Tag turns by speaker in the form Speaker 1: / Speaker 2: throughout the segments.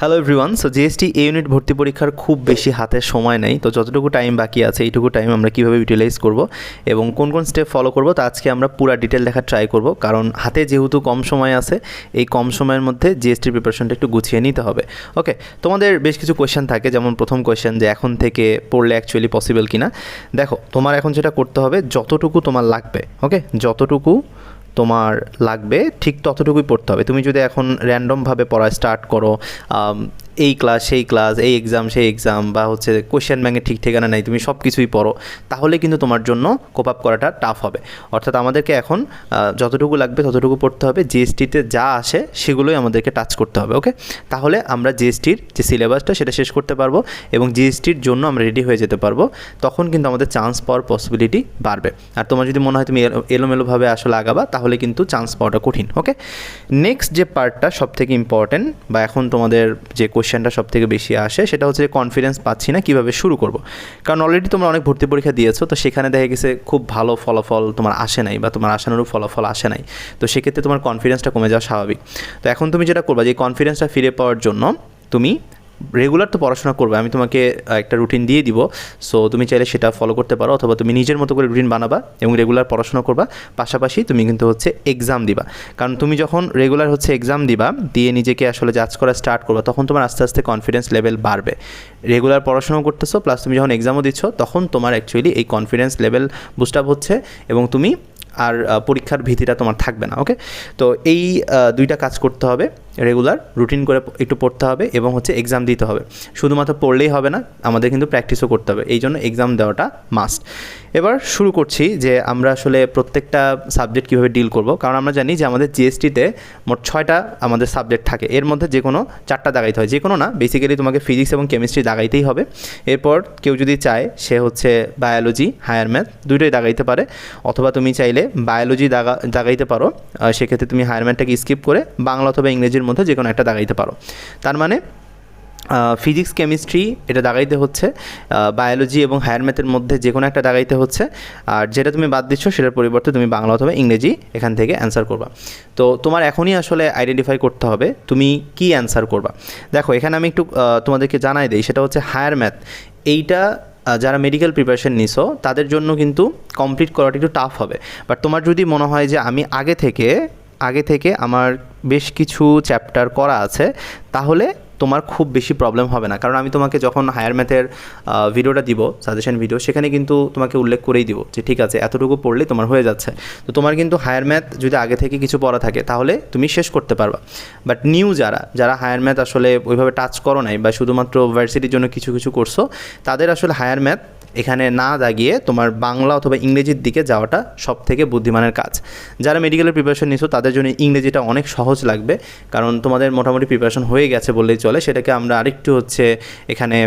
Speaker 1: Hello everyone so GST A unit ভর্তি পরীক্ষার খুব বেশি হাতে সময় নেই, তো যতটুকু টাইম বাকি আছে, এইটুকু টাইম আমরা কীভাবে ইউটিলাইজ করব এবং কোন কোন স্টেপ ফলো করব, তা আজকে আমরা পুরো ডিটেল দেখার ট্রাই করব, কারণ হাতে যেহেতু কম সময় আছে, এই কম সময়ের মধ্যে জিএসটির প্রিপারেশনটা একটু গুছিয়ে নিতে হবে। ওকে তোমাদের বেশ কিছু কোয়েশ্চেন থাকে, যেমন প্রথম কোয়েশ্চেন যে এখন থেকে পড়লে অ্যাকচুয়ালি পসিবল কিনা। দেখো, তোমার এখন যেটা করতে হবে, যতটুকু তোমার লাগবে ওকে যতটুকু তোমার লাগবে ঠিক ততটুকুই পড়তে হবে। তুমি যদি এখন র্যান্ডমভাবে পড়া স্টার্ট করো এই ক্লাস সেই ক্লাস এই এক্সাম সেই এক্সাম বা হচ্ছে কোয়েশ্চেন ব্যাংকের ঠিক ঠিকানা নাই, তুমি সব কিছুই পড়ো, তাহলে কিন্তু তোমার জন্য কোপ আপ করাটা টাফ হবে। অর্থাৎ আমাদেরকে এখন যতটুকু লাগবে ততটুকু পড়তে হবে জিএসটিতে যা আসে সেগুলোই আমাদেরকে টাচ করতে হবে ওকে তাহলে আমরা জিএসটির যে সিলেবাসটা সেটা শেষ করতে পারব এবং জিএসটির জন্য আমরা রেডি হয়ে যেতে পারব, তখন কিন্তু আমাদের চান্স পাওয়ার পসিবিলিটি বাড়বে। আর তোমার যদি মনে হয় তুমি এলো- এলোমেলোভাবে আসলে আগাবা, তাহলে কিন্তু চান্স পাওয়াটা কঠিন ওকে নেক্সট যে পার্টটা সব থেকে ইম্পর্ট্যান্ট বা এখন তোমাদের যে কোশ্চেনটা সব থেকে বেশি আসে, সেটা হচ্ছে যে কনফিডেন্স পাচ্ছি না, কীভাবে শুরু করব? কারণ অলরেডি তোমরা অনেক ভর্তি পরীক্ষা দিয়েছ, তো সেখানে দেখা গেছে খুব ভালো ফলাফল তোমার আসে নাই, বা তোমার আশানুরূপ ফলাফল আসে নাই। তো সেক্ষেত্রে তোমার কনফিডেন্সটা কমে যাওয়া স্বাভাবিক। তো এখন তুমি যেটা করবা, যে কনফিডেন্সটা ফিরে পাওয়ার জন্য তুমি রেগুলার তো পড়াশোনা করবে, আমি তোমাকে একটা রুটিন দিয়ে দিব। সো তুমি চাইলে সেটা ফলো করতে পারো, অথবা তুমি নিজের মতো করে রুটিন বানাবা এবং রেগুলার পড়াশোনা করবা। পাশাপাশি তুমি কিন্তু হচ্ছে এক্সাম দিবা। কারণ তুমি যখন রেগুলার হচ্ছে এক্সাম দিবা, দিয়ে নিজেকে আসলে জাজ করা স্টার্ট করবা, তখন তোমার আস্তে আস্তে কনফিডেন্স লেভেল বাড়বে। রেগুলার পড়াশোনাও করতেছো প্লাস তুমি যখন এক্সামও দিচ্ছ, তখন তোমার অ্যাকচুয়ালি এই কনফিডেন্স লেভেল বুস্ট আপ হচ্ছে এবং তুমি আর পরীক্ষার ভীতিটা তোমার থাকবে না ওকে তো এই দুইটা কাজ করতে হবে। রেগুলার রুটিন করে একটু পড়তে হবে এবং হচ্ছে এক্সাম দিতে হবে। শুধুমাত্র পড়লেই হবে না, আমাদের কিন্তু প্র্যাকটিসও করতে হবে। এই জন্য এক্সাম দেওয়াটা মাস্ট এবার শুরু করছি যে আমরা আসলে প্রত্যেকটা সাবজেক্ট কীভাবে ডিল করব। কারণ আমরা জানি যে আমাদের জিএসটিতে মোট ছয়টা আমাদের সাবজেক্ট থাকে। এর মধ্যে যে কোনো চারটা দাগাইতে হয়। যে কোনো না বেসিক্যালি তোমাকে ফিজিক্স এবং কেমিস্ট্রি দাগাইতেই হবে। এরপর কেউ যদি চায়, সে হচ্ছে বায়োলজি হায়ার ম্যাথ দুটোই দাগাইতে পারে। অথবা তুমি চাইলে বায়োলজি দাগা দাগাইতে পারো। সেক্ষেত্রে তুমি হায়ার ম্যাথটাকে স্কিপ করে বাংলা অথবা ইংরেজির মধ্যে যে কোনো একটা দাগাইতে পারো। তার মানে ফিজিক্স কেমিস্ট্রি এটা দাগাইতে হচ্ছে বায়োলজি এবং হায়ার ম্যাথের মধ্যে যে কোনো একটা দাগাইতে হচ্ছে, আর যেটা তুমি বাদ দিচ্ছ সেটার পরিবর্তে তুমি বাংলা অথবা ইংরেজি এখান থেকে অ্যান্সার করবা। তো তোমার এখনই আসলে আইডেন্টিফাই করতে হবে, তুমি কি অ্যান্সার করবা। দেখো, এখানে আমি একটু তোমাদেরকে জানাই দিই, সেটা হচ্ছে হায়ার ম্যাথ এইটা যারা মেডিকেল প্রিপারেশন নিছো, তাদের জন্য কিন্তু কমপ্লিট করাটা একটু টাফ হবে। বাট তোমার যদি মনে হয় যে আমি আগে থেকে আগে থেকে আমার বেশ কিছু চ্যাপ্টার করা আছে, তাহলে তোমার খুব বেশি প্রবলেম হবে না। কারণ আমি তোমাকে যখন হায়ার ম্যাথের ভিডিওটা দিব সাজেশন ভিডিও সেখানে কিন্তু তোমাকে উল্লেখ করেই দিব যে, ঠিক আছে, এতটুকু পড়লে তোমার হয়ে যাচ্ছে। তো তোমার কিন্তু হায়ার ম্যাথ যদি আগে থেকে কিছু পড়া থাকে, তাহলে তুমি শেষ করতে পারবা। বাট নিউ যারা যারা হায়ার ম্যাথ আসলে ওইভাবে টাচ করো নাই বা শুধুমাত্র ভার্সিটির জন্য কিছু কিছু করছ, তাদের আসলে হায়ার ম্যাথ এখানে না দাগিয়ে তোমার বাংলা অথবা ইংরেজির দিকে যাওয়াটা সব থেকে বুদ্ধিমানের কাজ। যারা মেডিকেলের প্রিপারেশন নিছো, তাদের জন্য ইংরেজিটা অনেক সহজ লাগবে, কারণ তোমাদের মোটামুটি প্রিপারেশন হয়ে গেছে বললেই চলে। সেটাকে আমরা আরেকটু হচ্ছে এখানে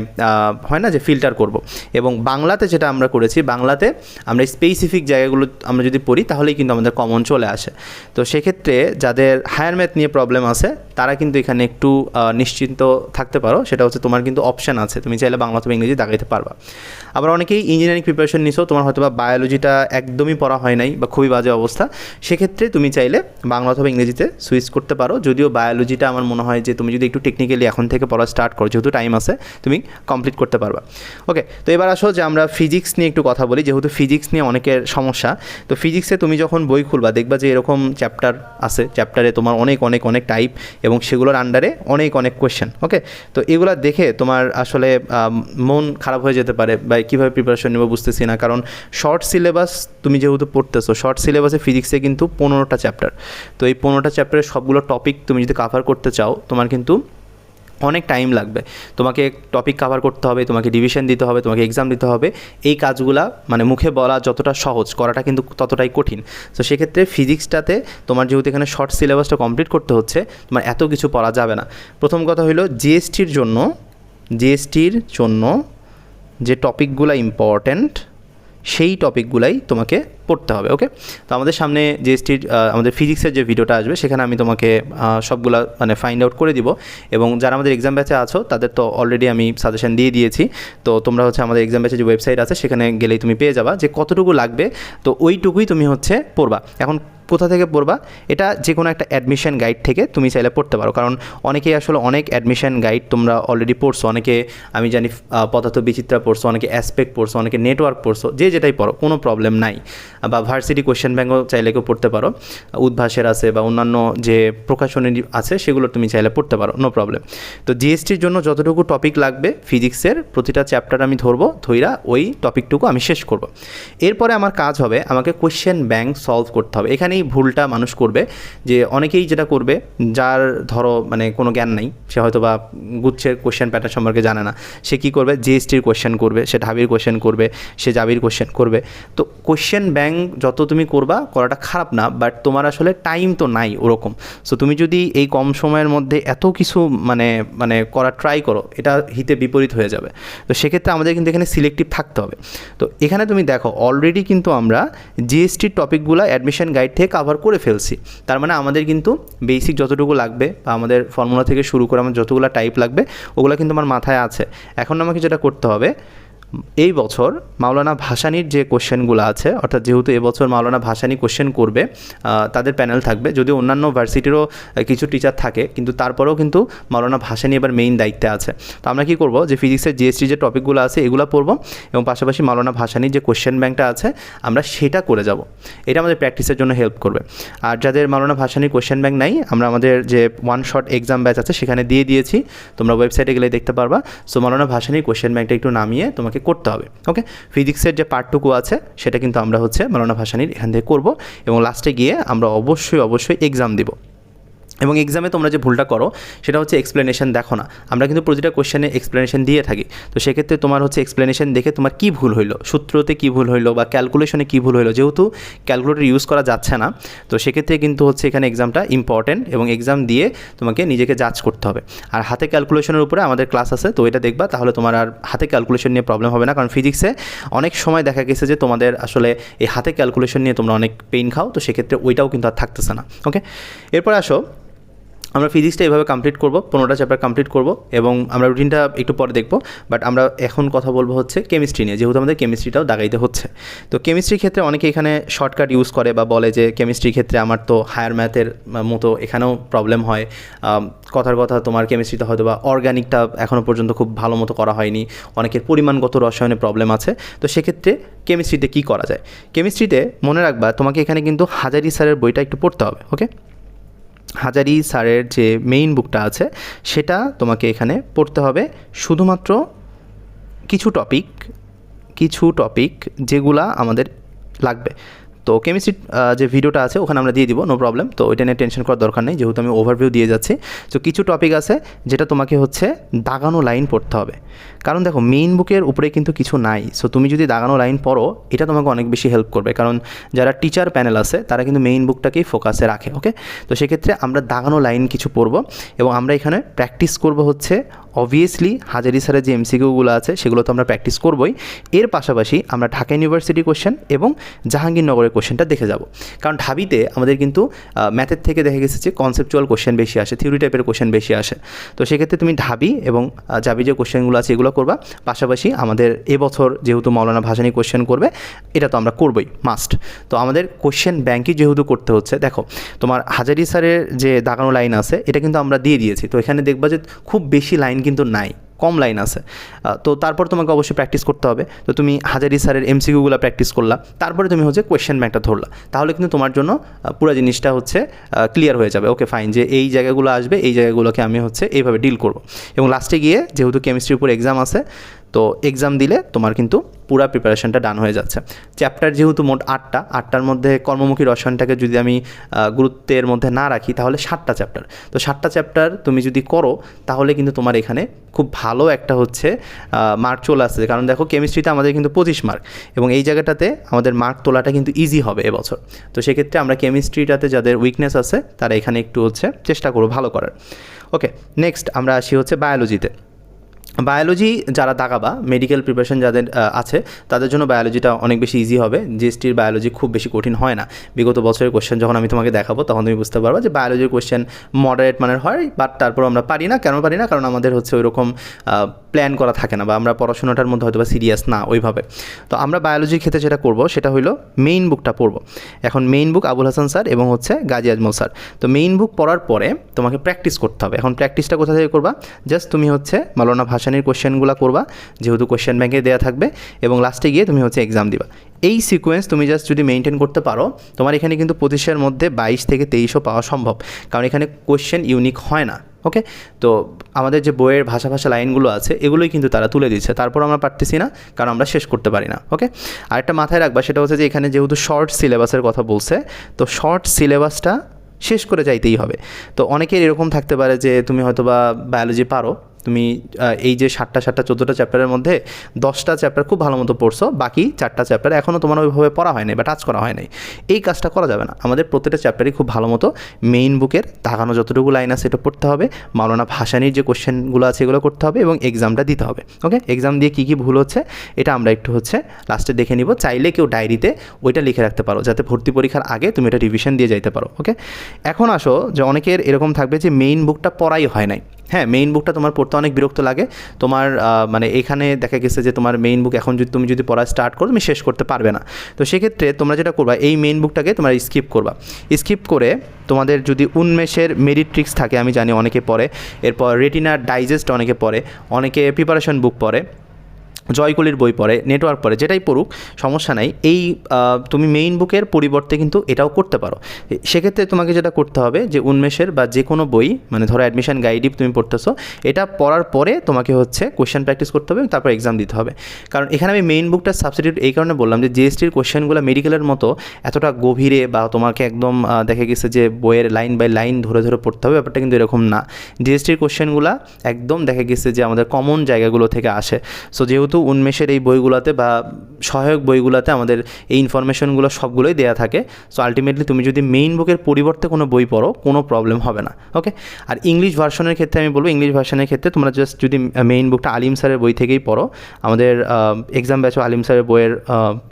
Speaker 1: হয় না যে ফিল্টার করব। এবং বাংলাতে যেটা আমরা করেছি, বাংলাতে আমরা স্পেসিফিক জায়গাগুলো আমরা যদি পড়ি, তাহলেই কিন্তু আমাদের কমন চলে আসে। তো সেক্ষেত্রে যাদের হায়ার ম্যাথ নিয়ে প্রবলেম আছে, তারা কিন্তু এখানে একটু নিশ্চিন্ত থাকতে পারো। সেটা হচ্ছে তোমার কিন্তু অপশান আছে। তুমি চাইলে বাংলা অথবা ইংরেজি দাগাইতে পারবা। আবার অনেকেই ইঞ্জিনিয়ারিং প্রিপারেশন নিছো, তোমার হয়তো বা বায়োলজিটা একদমই পড়া হয় নাই বা খুবই বাজে অবস্থা। সেক্ষেত্রে তুমি চাইলে বাংলা অথবা ইংরেজিতে সুইচ করতে পারো। যদিও বায়োলজিটা আমার মনে হয় যে তুমি যদি একটু টেকনিক্যালি এখন থেকে পড়া স্টার্ট করো, যেহেতু টাইম আছে, তুমি কমপ্লিট করতে পারবা। ওকে তো এবার আসো যে আমরা ফিজিক্স নিয়ে একটু কথা বলি, যেহেতু ফিজিক্স নিয়ে অনেকের সমস্যা। তো ফিজিক্সে তুমি যখন বই খুলবা, দেখবা যে এরকম চ্যাপ্টার আছে চ্যাপ্টারে তোমার অনেক অনেক অনেক টাইপ এবং সেগুলোর আন্ডারে অনেক অনেক কোয়েশ্চেন ওকে তো এগুলো দেখে তোমার আসলে মন খারাপ হয়ে যেতে পারে বা কীভাবে প্রিপারেশন নেব বুঝতেছি না। কারণ শর্ট সিলেবাস তুমি যেহেতু পড়তেছো শর্ট সিলেবাসে ফিজিক্সে কিন্তু পনেরোটা চ্যাপ্টার তো এই পনেরোটা চ্যাপ্টারের সবগুলো টপিক তুমি যদি কাভার করতে চাও, তোমার কিন্তু অনেক টাইম লাগবে। তোমাকে টপিক কভার করতে হবে, তোমাকে ডিভিশন দিতে হবে, তোমাকে এক্সাম দিতে হবে। এই কাজগুলা মানে মুখে বলা যতটা সহজ, করাটা কিন্তু ততটাই কঠিন। তো সেক্ষেত্রে ফিজিক্সটাতে তোমার যেহেতু এখানে শর্ট সিলেবাসটা কমপ্লিট করতে হচ্ছে, তোমার এত কিছু পড়া যাবে না। প্রথম কথা হলো জিএসটির জন্য জিএসটির জন্য যে টপিকগুলো ইম্পর্ট্যান্ট সেই টপিকগুলাই তোমাকে পড়তে হবে ওকে তো আমাদের সামনে জিএসটির আমাদের ফিজিক্সের যে ভিডিওটা আসবে, সেখানে আমি তোমাকে সবগুলা মানে ফাইন্ড আউট করে দিব। এবং যারা আমাদের এক্সাম ব্যাচে আছো, তাদের তো অলরেডি আমি সাজেশন দিয়ে দিয়েছি। তো তোমরা হচ্ছে আমাদের এক্সাম ব্যাচে যে ওয়েবসাইট আছে, সেখানে গেলেই তুমি পেয়ে যাবা যে কতটুকু লাগবে। তো ওইটুকুই তুমি হচ্ছে পড়বা। এখন কোথা থেকে পড়বা, এটা যে কোনো একটা অ্যাডমিশন গাইড থেকে তুমি চাইলে পড়তে পারো। কারণ অনেকেই আসলে অনেক অ্যাডমিশন গাইড তোমরা অলরেডি পড়ছো। অনেকে, আমি জানি পদার্থ বিচিত্রা পড়ছো, অনেকে অ্যাসপেক্ট পড়ছো, অনেকে নেটওয়ার্ক পড়ছো, যে যেটাই পড়ো, কোনো প্রবলেম নাই। বা ভার্সিটি কোয়েশ্চেন ব্যাঙ্কও চাইলে কেউ পড়তে পারো। উদ্ভাসের আছে বা অন্যান্য যে প্রকাশনী আছে, সেগুলো তুমি চাইলে পড়তে পারো নো প্রবলেম তো জিএসটির জন্য যতটুকু টপিক লাগবে ফিজিক্সের প্রতিটা চ্যাপ্টার আমি ধরবো, ধইরা ওই টপিকটুকু আমি শেষ করব। এরপরে আমার কাজ হবে, আমাকে কোয়েশ্চেন ব্যাংক সলভ করতে হবে। এখানেই ভুলটা মানুষ করবে, যে অনেকেই যেটা করবে, যার ধরো মানে কোনো জ্ঞান নাই, সে হয়তো বা গুচ্ছের কোয়েশ্চেন প্যাটার্ন সম্পর্কে জানে না, সে কী করবে? জিএসটির কোয়েশ্চেন করবে, সে ঢাবির কোয়েশ্চেন করবে, সে জাবির কোয়েশ্চেন করবে। তো কোয়েশ্চেন ব্যাংক যত তুমি করবা করাটা খারাপ না বাট তোমার আসলে টাইম তো নাই ওরকম। সো তুমি যদি এই কম সময়ের মধ্যে এত কিছু মানে মানে করা ট্রাই করো, এটা হিতে বিপরীত হয়ে যাবে। তো সেক্ষেত্রে আমাদের কিন্তু এখানে সিলেক্টিভ থাকতে হবে। তো এখানে তুমি দেখো অলরেডি কিন্তু আমরা জিএসটির টপিকগুলো অ্যাডমিশন গাইড থেকে কাভার করে ফেলছি। তার মানে আমাদের কিন্তু বেসিক যতটুকু লাগবে বা আমাদের ফর্মুলা থেকে শুরু করে আমার যতগুলো টাইপ লাগবে, ওগুলো কিন্তু আমার মাথায় আছে। এখন আমাকে যেটা করতে হবে এই বছর মাওলানা ভাসানির যে কোশ্চেনগুলো আছে, অর্থাৎ যেহেতু এবছর মাওলানা ভাসানি কোশ্চেন করবে তাদের প্যানেল থাকবে। যদি অন্যান্য ভার্সিটিরও কিছু টিচার থাকে, কিন্তু তারপরেও কিন্তু মাওলানা ভাসানি এবার মেইন দায়িত্বে আছে। তো আমরা কী করব? যে ফিজিক্সের জিএসটি যে টপিকগুলো আছে, এগুলো পড়ব এবং পাশাপাশি মাওলানা ভাসানির যে কোশ্চেন ব্যাংকটা আছে, আমরা সেটা করে যাব। এটা আমাদের প্র্যাকটিসের জন্য হেল্প করবে। আর যাদের মাওলানা ভাসানির কোশ্চেন ব্যাংক নাই, আমরা আমাদের যে ওয়ান শট এক্সাম ব্যাচ আছে, সেখানে দিয়ে দিয়েছি। তোমরা ওয়েবসাইটে গেলে দেখতে পারবা। সো মাওলানা ভাসানির কোশ্চেন ব্যাংকটা একটু নামিয়ে তোমাকে করতে হবে ওকে ফিজিক্সের যে পার্টটুকু আছে, সেটা কিন্তু আমরা হচ্ছে মালানা ভাসানির এখান থেকে করব এবং লাস্টে গিয়ে আমরা অবশ্যই অবশ্যই এক্সাম দিব। এবং এক্সামে তোমরা যে ভুলটা করো, সেটা হচ্ছে এক্সপ্লেনেশন দেখো না। আমরা কিন্তু প্রতিটা কোশ্চেনে এক্সপ্লেনেশন দিয়ে থাকি। তো সেক্ষেত্রে তোমার হচ্ছে এক্সপ্লেনেশন দেখে তোমার কী ভুল হইল, সূত্রতে কী ভুল হইল বা ক্যালকুলেশনে কী ভুল হইল, যেহেতু ক্যালকুলেটর ইউজ করা যাচ্ছে না, তো সেক্ষেত্রে কিন্তু হচ্ছে এখানে এক্সামটা ইম্পর্টেন্ট এবং এক্সাম দিয়ে তোমাকে নিজেকে জাজ করতে হবে। আর হাতে ক্যালকুলেশনের উপরে আমাদের ক্লাস আছে, তো এটা দেখবা, তাহলে তোমার আর হাতে ক্যালকুলেশন নিয়ে প্রবলেম হবে না। কারণ ফিজিক্সে অনেক সময় দেখা গেছে যে তোমাদের আসলে এই হাতে ক্যালকুলেশন নিয়ে তোমরা অনেক পেইন খাও, তো সেক্ষেত্রে ওইটাও কিন্তু আর থাকতেছে না। ওকে এরপর আসো আমরা ফিজিক্সটা এভাবে কমপ্লিট করব, পনেরোটা চ্যাপ্টার কমপ্লিট করব এবং আমরা রুটিনটা একটু পরে দেখব বাট আমরা এখন কথা বলব হচ্ছে কেমিস্ট্রি নিয়ে, যেহেতু আমাদের কেমিস্ট্রিটাও দাগাইতে হচ্ছে। তো কেমিস্ট্রির ক্ষেত্রে অনেকে এখানে শর্টকাট ইউজ করে বা বলে যে কেমিস্ট্রির ক্ষেত্রে আমার তো হায়ার ম্যাথের মতো এখানেও প্রবলেম হয়। কথার কথা তোমার কেমিস্ট্রিতে হয়তো বা অর্গ্যানিকটা এখনও পর্যন্ত খুব ভালো মতো করা হয়নি, অনেকের পরিমাণগত রসায়নে প্রবলেম আছে। তো সেক্ষেত্রে কেমিস্ট্রিতে কী করা যায়? কেমিস্ট্রিতে মনে রাখবা, তোমাকে এখানে কিন্তু হাজারি স্যারের বইটা একটু পড়তে হবে ওকে হাজারি স্যারের যে মেইন বুকটা আছে, সেটা তোমাকে এখানে পড়তে হবে। শুধুমাত্র কিছু টপিক কিছু টপিক যেগুলা আমাদের লাগবে। তো কেমিস্ট্রি যে ভিডিওটা আছে, ওখানে আমরা দিয়ে দিব নো প্রবলেম তো ওইটা নিয়ে টেনশন করার দরকার নেই, যেহেতু আমি ওভারভিউ দিয়ে যাচ্ছি। তো কিছু টপিক আছে, যেটা তোমাকে হচ্ছে দাগানো লাইন পড়তে হবে। কারণ দেখো মেইন বুকের উপরে কিন্তু কিছু নাই। সো তুমি যদি দাগানো লাইন পড়ো, এটা তোমাকে অনেক বেশি হেল্প করবে। কারণ যারা টিচার প্যানেল আছে, তারা কিন্তু মেইন বুকটাকেই ফোকাসে রাখে ওকে তো সেক্ষেত্রে আমরা দাগানো লাইন কিছু পড়ব এবং আমরা এখানে প্র্যাকটিস করব হচ্ছে অবভিয়াসলি হাজারি স্যারের যে এমসিকিউগুলো আছে, সেগুলো তো আমরা প্র্যাকটিস করবই। এর পাশাপাশি আমরা ঢাকা ইউনিভার্সিটি কোশ্চেন এবং জাহাঙ্গীরনগরের কোশ্চেনটা দেখে যাব। কারণ ঢাবিতে আমাদের কিন্তু ম্যাথের থেকে দেখা গেছে যে কনসেপচুয়াল কোশ্চেন বেশি আসে থিওরি টাইপের কোশ্চেন বেশি আসে। তো সেক্ষেত্রে তুমি ঢাবি এবং জাবি যে কোশ্চেনগুলো আছে, এগুলো করবা। পাশাপাশি আমাদের এবছর যেহেতু মৌলানা ভাসানি কোশ্চেন করবে, এটা তো আমরা করবই মাস্ট তো আমাদের কোশ্চেন ব্যাংকই যেহেতু করতে হচ্ছে, দেখো, তোমার হাজারি স্যারের যে দাগানো লাইন আছে, এটা কিন্তু আমরা দিয়ে দিয়েছি। তো এখানে দেখবা যে খুব বেশি লাইন কিন্তু নাই, কম লাইন আছে। তো তারপর তোমাকে অবশ্যই প্র্যাকটিস করতে হবে। তো তুমি হাজারি স্যারের এমসিকিউগুলো প্র্যাকটিস করলা, তারপরে তুমি হচ্ছে কোয়েশ্চেন ব্যাংকটা ধরলা। তাহলে কিন্তু তোমার জন্য পুরো জিনিসটা হচ্ছে ক্লিয়ার হয়ে যাবে। ওকে ফাইন যে এই জায়গাগুলো আসবে, এই জায়গাগুলোকে আমি হচ্ছে এইভাবে ডিল করব। এবং লাস্টে গিয়ে যেহেতু কেমিস্ট্রির উপর এক্সাম আছে তো এক্সাম দিলে তোমার কিন্তু পুরো প্রিপারেশনটা ডান হয়ে যাচ্ছে। চ্যাপ্টার যেহেতু মোট আটটা, আটটার মধ্যে কর্মমুখী রসায়নটাকে যদি আমি গুরুত্বের মধ্যে না রাখি, তাহলে সাতটা চ্যাপ্টার তো সাতটা চ্যাপ্টার তুমি যদি করো, তাহলে কিন্তু তোমার এখানে খুব ভালো একটা হচ্ছে মার্ক চলে আসছে। কারণ দেখো কেমিস্ট্রিতে আমাদের কিন্তু পঁচিশ মার্ক এবং এই জায়গাটাতে আমাদের মার্ক তোলাটা কিন্তু ইজি হবে এবছর। তো সেক্ষেত্রে আমরা কেমিস্ট্রিটাতে যাদের উইকনেস আছে, তারা এখানে একটু হচ্ছে চেষ্টা করব ভালো করার। ওকে নেক্সট আমরা আসি হচ্ছে বায়োলজিতে বায়োলজি যারা দাগাবা মেডিকেল প্রিপারেশন যাদের আছে, তাদের জন্য বায়োলজিটা অনেক বেশি ইজি হবে। জিএসটির বায়োলজি খুব বেশি কঠিন হয় না। বিগত বছরের কোশ্চেন যখন আমি তোমাকে দেখাবো, তখন তুমি বুঝতে পারবে যে বায়োলজির কোশ্চেন মডারেট মানের হয় বাট তারপর আমরা পারি না। কেন পারি না? কারণ আমাদের হচ্ছে ওই রকম প্ল্যান করা থাকে না, বা আমরা পড়াশোনাটার মধ্যে হয়তো বা সিরিয়াস না ওইভাবে। তো আমরা বায়োলজির ক্ষেত্রে যেটা করব, সেটা হলো মেইন বুকটা পড়ব। এখন main book Abul Hasan sir এবং হচ্ছে গাজী আজমল স্যার তো মেইন বুক পড়ার পরে তোমাকে প্র্যাকটিস করতে হবে। এখন প্র্যাকটিসটা কোথা থেকে করবা? জাস্ট তুমি হচ্ছে মালানা ভাসানির কোশ্চেনগুলো করবা, যেহেতু কোশ্চেন ব্যাংকে দেওয়া থাকবে, এবং লাস্টে গিয়ে তুমি হচ্ছে এক্সাম দিবা। এই সিকোয়েন্স তুমি জাস্ট যদি মেনটেন করতে পারো, তোমার এখানে কিন্তু পঁচিশের মধ্যে বাইশ থেকে তেইশও পাওয়া সম্ভব। কারণ এখানে কোশ্চেন ইউনিক হয় না ওকে তো আমাদের যে বইয়ের ভাষা ভাষা লাইনগুলো আছে, এগুলোই কিন্তু তারা তুলে দিচ্ছে। তারপর আমরা পারতেছি না, কারণ আমরা শেষ করতে পারি না ওকে আরেকটা মাথায় রাখবা, সেটা হচ্ছে যে এখানে যেহেতু শর্ট সিলেবাসের কথা বলছে, তো শর্ট সিলেবাসটা শেষ করে যাইতেই হবে। তো অনেকের এরকম থাকতে পারে যে তুমি হয়তো বা বায়োলজি পারো তুমি এই যে সাতটা সাতটা, চোদ্দোটা চ্যাপ্টারের মধ্যে দশটা চ্যাপ্টার খুব ভালো মতো পড়ছো, বাকি চারটা চ্যাপ্টার এখনও তোমার ওইভাবে পড়া হয়নি বা টাচ করা হয় নাই এই কাজটা করা যাবে না। আমাদের প্রত্যেকটা চ্যাপ্টারই খুব ভালো মতো মেইন বুকের তাকানো যতটুকু লাইন আছে এটা পড়তে হবে, মাওলানা ভাসানির যে কোশ্চেনগুলো আছে এগুলো করতে হবে এবং এক্সামটা দিতে হবে। ওকে এক্সাম দিয়ে কী কী ভুল হচ্ছে এটা আমরা একটু হচ্ছে লাস্টে দেখে নিব। চাইলে কেউ ডায়েরিতে ওইটা লিখে রাখতে পারো, যাতে ভর্তি পরীক্ষার আগে তুমি এটা রিভিশন দিয়ে যাইতে পারো। ওকে এখন আসো যে অনেকের এরকম থাকবে যে মেইন বুকটা পড়াই হয় নাই। হ্যাঁ মেইন বুকটা তোমার পড়তে অনেক বিরক্ত লাগে। তোমার মানে এখানে দেখা গেছে যে তোমার মেইন বুক এখন যদি তুমি যদি পড়া স্টার্ট করো, তুমি শেষ করতে পারবে না। তো সেক্ষেত্রে তোমরা যেটা করবা, এই মেইন বুকটাকে তোমরা স্কিপ করবা। স্কিপ করে তোমাদের যদি উন্মেষের মেরিট্রিক্স থাকে, আমি জানি অনেকে পড়ে। এরপর রেটিনার ডাইজেস্ট অনেকে পড়ে। অনেকে প্রিপারেশন বুক পড়ে। জয়কলির বই পড়ে নেটওয়ার্ক পড়ে, যেটাই পড়ুক, সমস্যা নাই। এই তুমি মেইন বুকের পরিবর্তে কিন্তু এটাও করতে পারো। সেক্ষেত্রে তোমাকে যেটা করতে হবে যে, উন্মেষের বা যে কোনো বই মানে ধরো অ্যাডমিশন গাইডই তুমি পড়তেছো, এটা পড়ার পরে তোমাকে হচ্ছে কোয়েশ্চেন প্র্যাকটিস করতে হবে তারপর এক্সাম দিতে হবে। কারণ এখানে আমি মেইন বুকটা সাবস্টিটিউট এই কারণে বললাম যে জিএসটির কোয়েশ্চেনগুলো মেডিকেলের মতো এতটা গভীরে বা তোমাকে একদম দেখা গেছে যে, বইয়ের লাইন বাই লাইন ধরে ধরে পড়তে হবে, ব্যাপারটা কিন্তু এরকম না। জিএসটির কোয়েশ্চেনগুলো একদম দেখা গেছে যে, আমাদের কমন জায়গাগুলো থেকে আসে। সো যেহেতু উন্মেষের এই বইগুলোতে বা সহায়ক বইগুলোতে আমাদের এই ইনফরমেশনগুলো সবগুলোই দেওয়া থাকে। সো আলটিমেটলি তুমি যদি মেইন বুকের পরিবর্তে কোনো বই পড়ো, কোনো প্রবলেম হবে না ওকে আর ইংলিশ ভার্সনের ক্ষেত্রে আমি বলব ইংলিশ ভার্সনের ক্ষেত্রে তোমরা জাস্ট যদি মেইন বুকটা আলিম স্যারের বই থেকেই পড়ো, আমাদের এক্সাম ব্যাচও আলিম স্যারের বইয়ের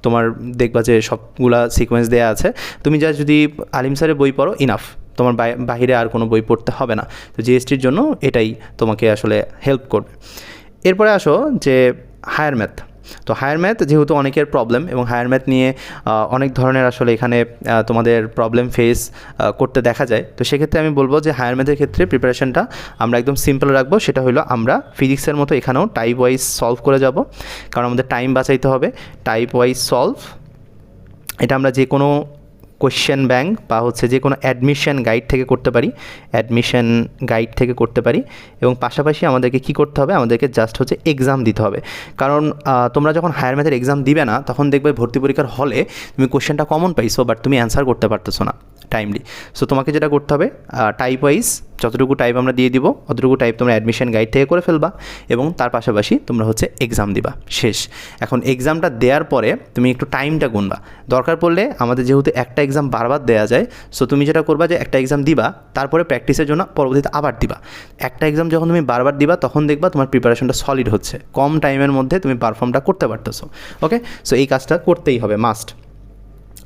Speaker 1: তোমার দেখবা যে সবগুলা সিকোয়েন্স দেওয়া আছে। তুমি জাস্ট যদি আলিম স্যারের বই পড়ো ইনাফ তোমার বাহিরে আর কোনো বই পড়তে হবে না। তো জিএসটির জন্য এটাই তোমাকে আসলে হেল্প করবে। এরপরে আসো যে হায়ার ম্যাথ তো হায়ার ম্যাথ যেহেতু অনেকের প্রবলেম এবং হায়ার ম্যাথ নিয়ে অনেক ধরনের আসলে এখানে তোমাদের প্রবলেম ফেস করতে দেখা যায়। তো সেক্ষেত্রে আমি বলব যে হায়ার ম্যাথের ক্ষেত্রে প্রিপারেশনটা আমরা একদম সিম্পল রাখব। সেটা হলো আমরা ফিজিক্সের মতো এখানেও টাইপ ওয়াইজ সলভ করে যাব। কারণ আমাদের টাইম বাঁচাইতে হবে। টাইপ ওয়াইজ সলভ এটা আমরা যে কোনো কোশ্চেন ব্যাংক বা হচ্ছে যে কোনো অ্যাডমিশন গাইড থেকে করতে পারি অ্যাডমিশন গাইড থেকে করতে পারি এবং পাশাপাশি আমাদেরকে কি করতে হবে? আমাদেরকে জাস্ট হচ্ছে এক্সাম দিতে হবে। কারণ তোমরা যখন হায়ার ম্যাথের এক্সাম দিবে না, তখন দেখবে ভর্তি পরীক্ষার হলে তুমি কোশ্চেনটা কমন পাইছো বাট তুমি অ্যান্সার করতে পারতেছো না টাইমলি সো তোমাকে যেটা করতে হবে টাইপ ওয়াইজ যতটুকু টাইপ আমরা দিয়ে দিব, অতটুকু টাইপ তোমরা অ্যাডমিশন গাইড থেকে করে ফেলবা এবং তার পাশাপাশি তোমরা হচ্ছে এক্সাম দিবা। শেষ। এখন এক্সামটা দেওয়ার পরে তুমি একটু টাইমটা গুনবা। দরকার পড়লে আমাদের যেহেতু একটা এক্সাম বারবার দেওয়া যায় সো তুমি যেটা করবা যে একটা এক্সাম দিবা, তারপরে প্র্যাকটিসের জন্য পরবর্তীতে আবার দিবা। একটা এক্সাম যখন তুমি বারবার দিবা, তখন দেখবা তোমার প্রিপারেশনটা সলিড হচ্ছে। কম টাইমের মধ্যে তুমি পারফর্মটা করতে পারতেছো ওকে সো এই কাজটা করতেই হবে মাস্ট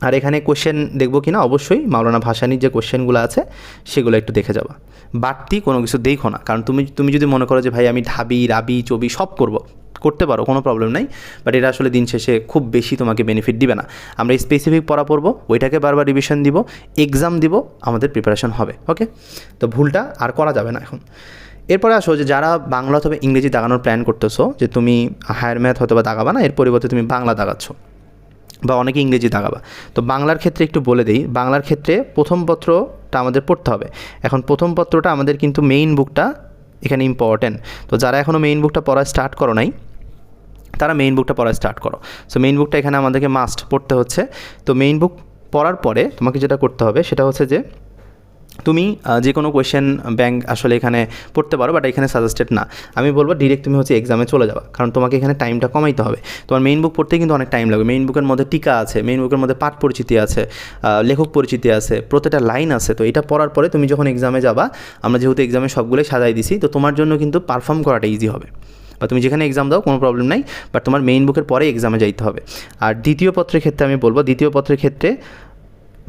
Speaker 1: আর এখানে কোশ্চেন দেখব কি না অবশ্যই। মাওলানা ভাসানির যে কোশ্চেনগুলো আছে, সেগুলো একটু দেখে যাবা। বাড়তি কোনো কিছু দেখো না। কারণ তুমি তুমি যদি মনে করো যে, ভাই, আমি ঢাবি, রাবি, চবি সব করব, করতে পারো, কোনো প্রবলেম নাই। বাট এটা আসলে দিন শেষে খুব বেশি তোমাকে বেনিফিট দিবে না। আমরা স্পেসিফিক পড়া পড়ব, ওইটাকে বারবার রিভিশন দিব এক্সাম দিব, আমাদের প্রিপারেশন হবে। ওকে তো ভুলটা আর করা যাবে না এখন। এরপরে আসো যে, যারা বাংলা অথবা ইংরেজি দাগানোর প্ল্যান করতেছো, যে তুমি হায়ার ম্যাথ হয়তো বা দাগাবা না, এর পরিবর্তে তুমি বাংলা দাগাচ্ছ। বা অনেকে ইংরেজি দাগাবা তো বাংলার ক্ষেত্রে একটু বলে দিই, বাংলার ক্ষেত্রে প্রথম পত্রটা আমাদের পড়তে হবে। এখন প্রথম পত্রটা আমাদের কিন্তু মেইন বুকটা এখানে ইম্পর্ট্যান্ট তো যারা এখনও মেইন বুকটা পড়া স্টার্ট করো নাই, তারা মেইন বুকটা পড়া স্টার্ট করো। সো মেইন বুকটা এখানে আমাদেরকে মাস্ট পড়তে হচ্ছে। তো মেইন বুক পড়ার পরে তোমাকে যেটা করতে হবে, সেটা হচ্ছে যে তুমি যে কোনো কোয়েশ্চেন ব্যাংক আসলে এখানে পড়তে পারো বাট এখানে সাজেস্টেড না। আমি বলব ডিরেক্ট তুমি হচ্ছে এক্সামে চলে যাবা, কারণ তোমাকে এখানে টাইমটা কমাইতে হবে। তোমার মেইন বুক পড়তে কিন্তু অনেক টাইম লাগবে। মেইন বুকের মধ্যে টিকা আছে মেইন বুকের মধ্যে পাঠ পরিচিতি আছে লেখক পরিচিতি আছে, প্রত্যেকটা লাইন আছে। তো এটা পড়ার পরে তুমি যখন এক্সামে যাবা, আমরা যেহেতু এক্সামে সবগুলোই সাজাই দিছি, তো তোমার জন্য কিন্তু পারফর্ম করাটা ইজি হবে। বা তুমি যেখানে এক্সাম দাও, কোনো প্রবলেম নাই বাট তোমার মেইন বুকের পরে এক্সামে যাইতে হবে। আর দ্বিতীয় পত্রের ক্ষেত্রে আমি বলব, দ্বিতীয় পত্রের ক্ষেত্রে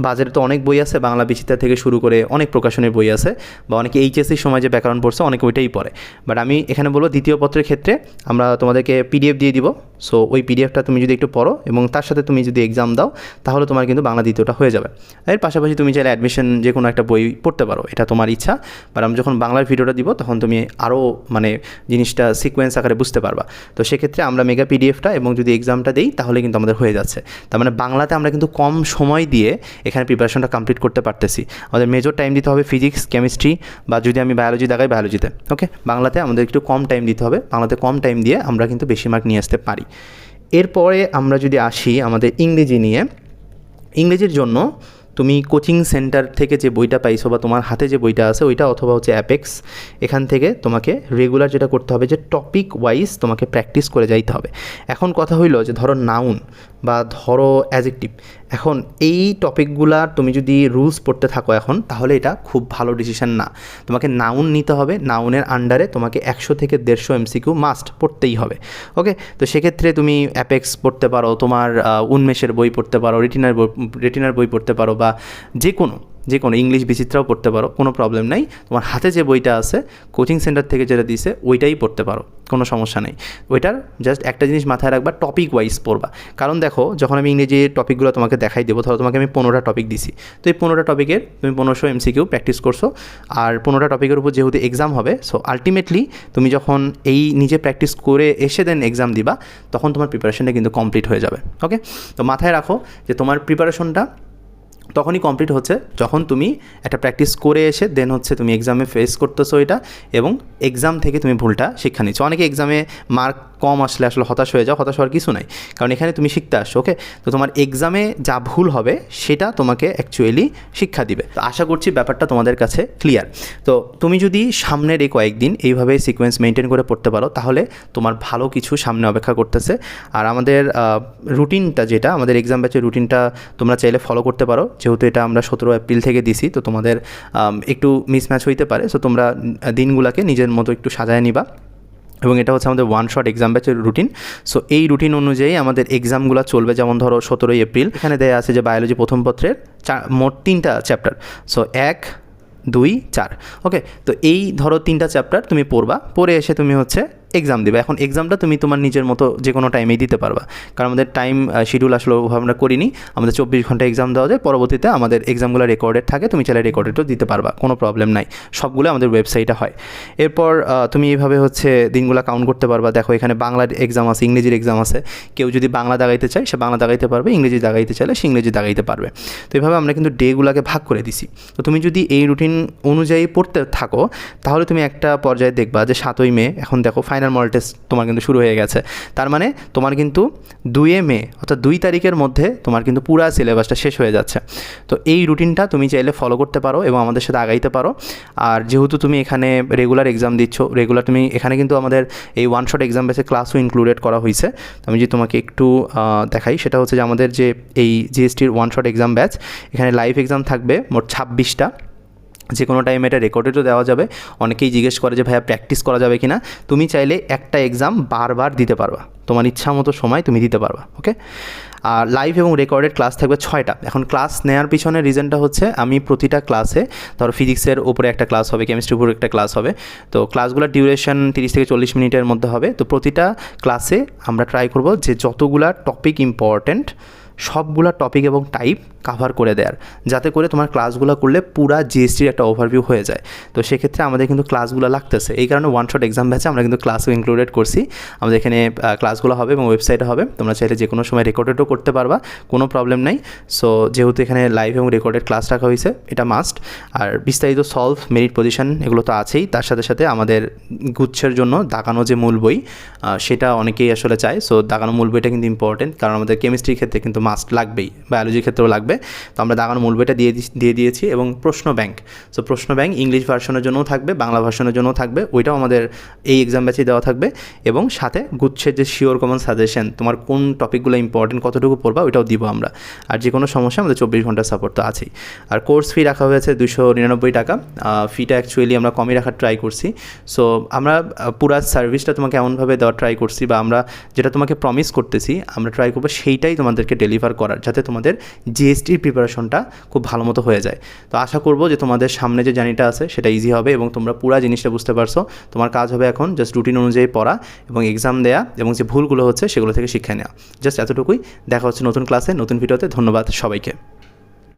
Speaker 1: বাজারে তো অনেক বই আছে, বাংলা বিচিত্রা থেকে শুরু করে অনেক প্রকাশনের বই আছে, বা অনেকে এইচএসসির সময় যে ব্যাকরণ পড়ছে, অনেকে ওইটাই পড়ে। বাট আমি এখানে বলব দ্বিতীয় পত্রের ক্ষেত্রে আমরা তোমাদেরকে পিডিএফ দিয়ে দিব। সো ওই পিডিএফটা তুমি যদি একটু পড়ো, এবং তার সাথে তুমি যদি এক্সাম দাও, তাহলে তোমার কিন্তু বাংলা দ্বিতীয়টা হয়ে যাবে। এর পাশাপাশি তুমি চাইলে অ্যাডমিশন যে কোনো একটা বই পড়তে পারো, এটা তোমার ইচ্ছা। বাট আমি যখন বাংলার ভিডিওটা দিব, তখন তুমি আরও মানে জিনিসটা সিকোয়েন্স আকারে বুঝতে পারবা। তো সেক্ষেত্রে আমরা মেগা পিডিএফটা এবং যদি এক্সামটা দিই, তাহলে কিন্তু আমাদের হয়ে যাচ্ছে। তার মানে বাংলাতে আমরা কিন্তু কম সময় দিয়ে এখানে প্রিপারেশনটা কমপ্লিট করতে পারতেছি। আমাদের মেজর টাইম দিতে হবে ফিজিক্স কেমিস্ট্রি বা যদি আমি বায়োলজি দেখাই বায়োলজিতে ওকে বাংলাতে আমাদের একটু কম টাইম দিতে হবে। বাংলাতে কম টাইম দিয়ে আমরা কিন্তু বেশি মার্ক নিয়ে আসতে পারি। এরপরে আমরা যদি আসি আমাদের ইংরেজি নিয়ে, ইংরেজির জন্য তুমি কোচিং সেন্টার থেকে যে বইটা পাইছো বা তোমার হাতে যে বইটা আছে, ওইটা অথবা হচ্ছে অ্যাপেক্স এখান থেকে তোমাকে রেগুলার যেটা করতে হবে যে টপিক ওয়াইজ তোমাকে প্র্যাকটিস করে যাইতে হবে। এখন কথা হইল যে ধরো নাউন বা ধরো অ্যাজেক্টিভ এখন এই টপিকগুলা তুমি যদি রুলস পড়তে থাকো এখন, তাহলে এটা খুব ভালো ডিসিশন না। তোমাকে নাউন নিতে হবে নাউনের আন্ডারে তোমাকে একশো থেকে দেড়শো এমসিকিউ মাস্ট পড়তেই হবে ওকে তো সেক্ষেত্রে তুমি অ্যাপেক্স পড়তে পারো, তোমার উন্মেষের বই পড়তে পারো রেটিনার বই রেটিনার বই পড়তে পারো বা যে কোনো যে কোনো ইংলিশ বিচিত্রাও পড়তে পারো, কোনো প্রবলেম নাই। তোমার হাতে যে বইটা আছে কোচিং সেন্টার থেকে যেটা দিছে, ওইটাই পড়তে পারো, কোনো সমস্যা নেই। ওইটার জাস্ট একটা জিনিস মাথায় রাখবা টপিক ওয়াইজ পড়বা। কারণ দেখো, যখন আমি ইংরেজি টপিকগুলো তোমাকে দেখাই দেবো, ধরো তোমাকে আমি পনেরোটা টপিক দিছি। তো এই পনেরোটা টপিকের তুমি পনেরোশো এমসিকিউ প্র্যাকটিস করছ। আর পনেরোটা টপিকের উপর যেহেতু এক্সাম হবে সো আলটিমেটলি তুমি যখন এই নিজে প্র্যাকটিস করে এসে দেন এক্সাম দিবা, তখন তোমার প্রিপারেশনটা কিন্তু কমপ্লিট হয়ে যাবে ওকে তো মাথায় রাখো যে তোমার প্রিপারেশনটা তখনই কমপ্লিট হচ্ছে যখন তুমি একটা প্র্যাকটিস করে এসে দেন হচ্ছে তুমি এক্সামে ফেস করতেছো এটা এবং এক্সাম থেকে তুমি ভুলটা শিক্ষা নিচ্ছ। অনেকে এক্সামে মার্ক কম আসলে আসলে হতাশ হয়ে যাও, হতাশ হওয়ার কিছু নাই। কারণ এখানে তুমি শিখতে আসছো ওকে তো তোমার এক্সামে যা ভুল হবে, সেটা তোমাকে অ্যাকচুয়ালি শিক্ষা দিবে। তো আশা করছি ব্যাপারটা তোমাদের কাছে ক্লিয়ার তো তুমি যদি সামনের এই কয়েকদিন এইভাবে সিকোয়েন্স মেনটেন করে পড়তে পারো, তাহলে তোমার ভালো কিছু সামনে অপেক্ষা করতেছে। আর আমাদের রুটিনটা যেটা, আমাদের এক্সাম ব্যাচের রুটিনটা তোমরা চাইলে ফলো করতে পারো। যেহেতু এটা আমরা সতেরো এপ্রিল থেকে দিছি, তো তোমাদের একটু মিসম্যাচ হইতে পারে। সো তোমরা দিনগুলোকে নিজের মতো একটু সাজায় নিবা। এবং এটা হচ্ছে আমাদের ওয়ান শট এক্সাম ব্যাচের রুটিন সো এই রুটিন অনুযায়ী আমাদের এক্সামগুলো চলবে যেমন ধরো সতেরোই এপ্রিল এখানে দেয়া আছে যে বায়োলজি প্রথম পত্রের মোট তিনটা চ্যাপ্টার সো এক, দুই, চার। ওকে তো এই ধরো তিনটা চ্যাপ্টার তুমি পড়বা। পড়ে এসে তুমি হচ্ছে এক্সাম দেবে। এখন এক্সামটা তুমি তোমার নিজের মতো যে কোনো টাইমেই দিতে পারবা। কারণ আমাদের টাইম শিডিউল আসলে আমরা করিনি। আমাদের চব্বিশ ঘণ্টা এক্সাম দেওয়া যায়। পরবর্তীতে আমাদের এক্সামগুলো রেকর্ডেড থাকে, তুমি চাইলে রেকর্ডেডও দিতে পারবা। কোনো প্রবলেম নাই। সবগুলো আমাদের ওয়েবসাইটে হয়। এরপর তুমি এইভাবে হচ্ছে দিনগুলো কাউন্ট করতে পারবা। দেখো, এখানে বাংলার এক্সাম আছে, ইংরেজির এক্সাম আছে। কেউ যদি বাংলা দাগাইতে চায়, সে বাংলা দাগাইতে পারবে। ইংরেজি দাগাইতে চাইলে সে ইংরেজি দাগাইতে পারবে। তো এইভাবে আমরা কিন্তু ডেগুলোকে ভাগ করে দিছি। তো তুমি যদি এই রুটিন অনুযায়ী পড়তে থাকো, তাহলে তুমি একটা পর্যায়ে দেখবা যে সাতই মে, এখন দেখো ফাইনাল মডেল টেস্ট তোমার কিন্তু শুরু হয়ে গেছে। তার মানে তোমার কিন্তু দুয়ে মে, অর্থাৎ দুই তারিখের মধ্যে তোমার কিন্তু পুরা সিলেবাসটা শেষ হয়ে যাচ্ছে। তো এই রুটিনটা তুমি চাইলে ফলো করতে পারো এবং আমাদের সাথে আগাইতে পারো। আর যেহেতু তুমি এখানে রেগুলার এক্সাম দিচ্ছ রেগুলার তুমি এখানে কিন্তু আমাদের এই ওয়ান শট এক্সাম বেসে ক্লাসও ইনক্লুডেড করা হয়েছে আমি যদি তোমাকে একটু দেখাই, সেটা হচ্ছে যে আমাদের যে এই জিএসটির ওয়ান শট এক্সাম ব্যাচ এখানে লাইভ এক্সাম থাকবে মোট ছাব্বিশটা। যে কোনো টাইমে এটা রেকর্ডেডও দেওয়া যাবে। অনেকেই জিজ্ঞেস করে যে, ভাইয়া প্র্যাকটিস করা যাবে কি না তুমি চাইলে একটা এক্সাম বারবার দিতে পারবা। তোমার ইচ্ছা মতো সময় তুমি দিতে পারবা ওকে আর লাইভ এবং রেকর্ডেড ক্লাস থাকবে ছয়টা। এখন ক্লাস নেওয়ার পিছনে রিজনটা হচ্ছে, আমি প্রতিটা ক্লাসে ধরো ফিজিক্সের উপরে একটা ক্লাস হবে কেমিস্ট্রির উপরে একটা ক্লাস হবে। তো ক্লাসগুলোর ডিউরেশন তিরিশ থেকে চল্লিশ মিনিটের মধ্যে হবে। তো প্রতিটা ক্লাসে আমরা ট্রাই করব যে, যতগুলা টপিক ইম্পর্ট্যান্ট সবগুলা টপিক এবং টাইপ কাভার করে দেওয়ার যাতে করে তোমার ক্লাসগুলো করলে পুরা জিএসটির একটা ওভারভিউ হয়ে যায়। তো সেক্ষেত্রে আমাদের কিন্তু ক্লাসগুলো লাগতেছে। এই কারণে ওয়ান শট এক্সাম ব্যাচে আমরা কিন্তু ক্লাসও ইনক্লুডেড করছি। আমাদের এখানে ক্লাসগুলো হবে এবং ওয়েবসাইটে হবে। তোমরা চাইলে যে কোনো সময় রেকর্ডেডও করতে পারবা, কোনো প্রবলেম নাই। সো যেহেতু এখানে লাইভ এবং রেকর্ডেড ক্লাস রাখা হয়েছে, এটা মাস্ট আর বিস্তারিত সলভ মেরিট পজিশন এগুলো তো আছেই। তার সাথে সাথে আমাদের গুচ্ছের জন্য দাগানো যে মূল বই সেটা অনেকেই আসলে চায়। সো দাগানো মূল বইটা কিন্তু ইম্পর্টেন্ট কারণ আমাদের কেমিস্ট্রির ক্ষেত্রে কিন্তু মাস্ট লাগবেই বায়োলজির ক্ষেত্রেও লাগবে। তো আমরা দাগানো মূল বইটা দিয়ে দিয়ে দিয়েছি এবং প্রশ্ন ব্যাংক সো প্রশ্ন ব্যাংক ইংলিশ ভার্সনের জন্যও থাকবে, বাংলা ভার্সনের জন্যও থাকবে, ওইটাও আমাদের এই এক্সাম ব্যাচে দেওয়া থাকবে এবং সাথে গুচ্ছের যে শিওর কমন সাজেশন তোমার কোন টপিকগুলো ইম্পর্টেন্ট কতটুকু পড়বা, ওইটাও দিব আমরা। আর যে কোনো সমস্যা আমাদের চব্বিশ ঘণ্টার সাপোর্ট তো আছেই। আর কোর্স ফি রাখা হয়েছে দুশো নিরানব্বই টাকা। ফিটা অ্যাকচুয়ালি আমরা কমই রাখার ট্রাই করছি। সো আমরা পুরা সার্ভিসটা তোমাকে এমনভাবে দেওয়ার ট্রাই করছি বা আমরা যেটা তোমাকে প্রমিস করতেছি, আমরা ট্রাই করব সেইটাই তোমাদেরকে ডেলিভার করার, যাতে তোমাদের জিএসটির প্রিপারেশনটা খুব ভালো মতো হয়ে যায়। তো আশা করব যে তোমাদের সামনে যে জার্নিটা আছে, সেটা ইজি হবে এবং তোমরা পুরো জিনিসটা বুঝতে পারছ। তোমার কাজ হবে এখন জাস্ট রুটিন অনুযায়ী পড়া এবং এক্সাম দেয়া এবং যে ভুলগুলো হচ্ছে, সেগুলো থেকে শিক্ষা নেওয়া। জাস্ট এতটুকুই। দেখা হচ্ছে নতুন ক্লাসে নতুন ভিডিওতে ধন্যবাদ সবাইকে।